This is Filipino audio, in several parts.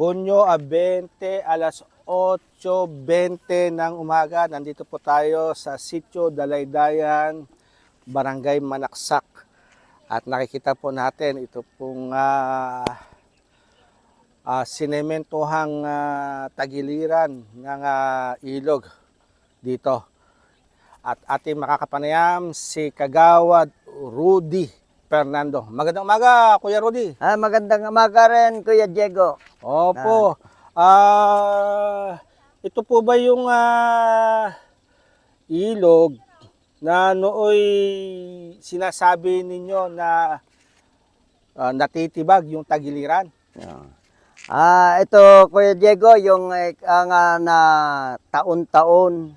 Hunyo ah, 20 alas 8.20 ng umaga. Nandito po tayo sa Sitio Dalaydayan, Barangay Manaksak. At nakikita po natin ito pong ah, ah, sinementohang ah, tagiliran ng ah, ilog dito. At ating makakapanayam si Kagawad Rudy Fernando. Magandang umaga, Kuya Rudy. Ah, magandang umaga rin, Kuya Diego. Opo. Ah, ito po ba yung ah, ilog na nooy sinasabi ninyo na ah, natitibag yung tagiliran? Ah, ito, Kuya Diego, yung eh, ang ah, na taon-taon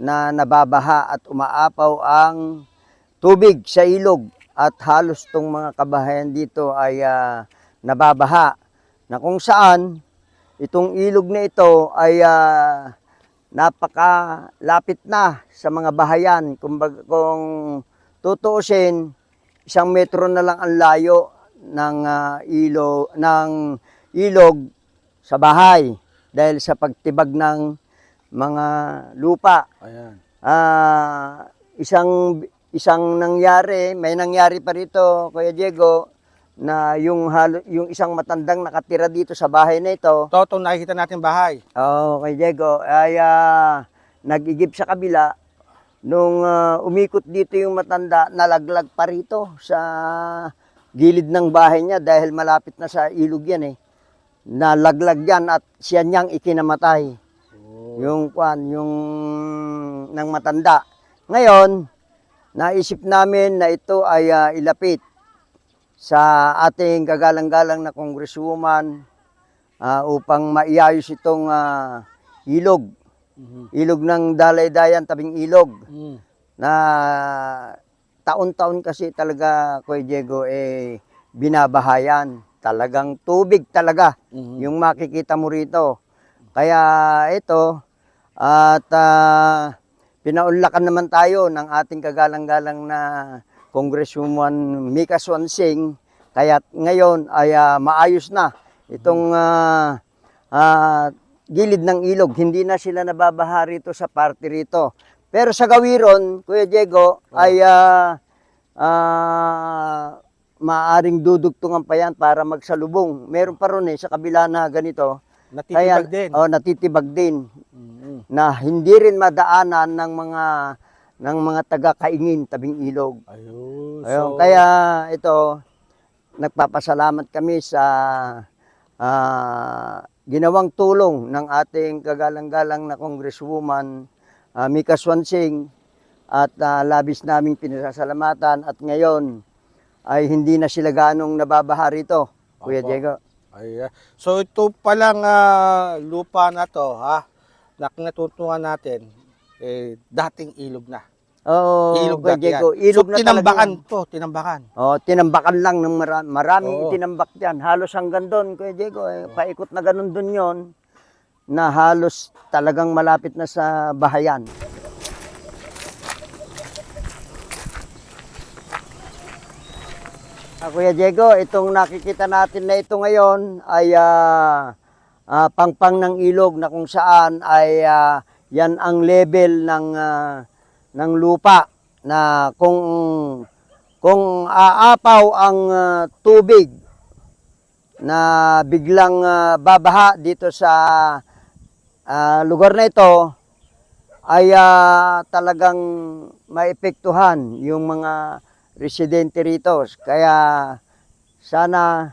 na nababaha at umaapaw ang tubig sa ilog at halos tong mga kabahayan dito ay ah, nababaha na kung saan itong ilog na ito ay ah, napakalapit na sa mga bahayan. Kumbaga, kung tutuusin, isang metro na lang ang layo ng ah, ilo ng ilog sa bahay dahil sa pagtibag ng mga lupa. Ayan. Ah, isang isang nangyari, may nangyari pa rito, Kuya Diego, na yung halo, yung isang matandang nakatira dito sa bahay na ito. Itong nakikita natin bahay. Oo, kay Diego, ay ah, nag-igib sa kabila. Nung ah, umikot dito yung matanda, nalaglag pa rito sa gilid ng bahay niya dahil malapit na sa ilog yan eh. Nalaglag yan at siya niyang ikinamatay. Yung kwan, yung ng matanda. Ngayon, naisip namin na ito ay ah, ilapit sa ating kagalang-galang na congresswoman ah, upang maiayos itong ah, ilog. Mhm. Ilog ng Dalaydayan, tabing ilog Mm. na taon-taon kasi talaga, Kuya Diego, eh, binabahayan. Talagang tubig talaga Mhm. yung makikita mo rito. Kaya ito, at ah, pinaunlakan naman tayo ng ating kagalang-galang na Congresswoman Mika Swansing. Kaya ngayon ay ah, maayos na itong ah, ah, gilid ng ilog. Hindi na sila nababaha rito sa party rito. Pero sa gawiron, Kuya Diego, ay ah, ah, maaring dudugtungan pa yan para magsalubong. Meron pa ron eh, sa kabila na ganito. Natitibag din. Oh, natitibag din Mhm. Na hindi rin madaanan ng mga ng mga taga-kaingin tabing ilog. Ayun. Ayun, so- kaya ito nagpapasalamat kami sa ah, ginawang tulong ng ating kagalang-galang na congresswoman ah, Mika Swansing at ah, labis naming pinasasalamatan at ngayon ay hindi na sila ganong nababaha rito, Kuya. Diego. Ayan. So ito palang ah, lupa na to, ha, na kung natutunan natin, eh, dating ilog na. Oo, ilog Kuya Diego, ilog so, na tinambakan talaga. to, tinambakan. Oh, tinambakan lang ng mara- maraming Oo. itinambak diyan. Halos hanggang doon, Kuya Diego, eh, paikot na ganun doon 'yon na halos talagang malapit na sa bahayan. Ah, Kuya Diego, itong nakikita natin na ito ngayon ay ah, ah, pangpang ng ilog na kung saan ay ah, yan ang level ng ah, ng lupa na kung kung aapaw ang ah, tubig na biglang ah, babaha dito sa ah, lugar na ito ay ah, talagang maepektuhan yung mga residente rito. Kaya sana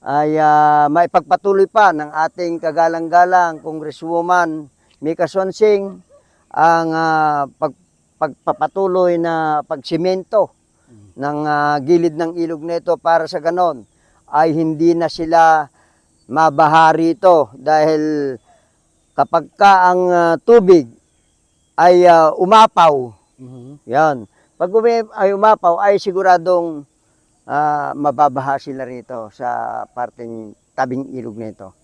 ay ah, maipagpatuloy pa ng ating kagalang-galang Congresswoman Mika Swansing ang ah, pag, pagpapatuloy na pagsimento ng ah, gilid ng ilog nito para sa ganon ay hindi na sila mabaha rito dahil kapag ka ang ah, tubig ay ah, umapaw, Mhm. yan. Pag umi- ay umapaw ay siguradong ah, mababaha sila rito sa parteng tabing ilog nito.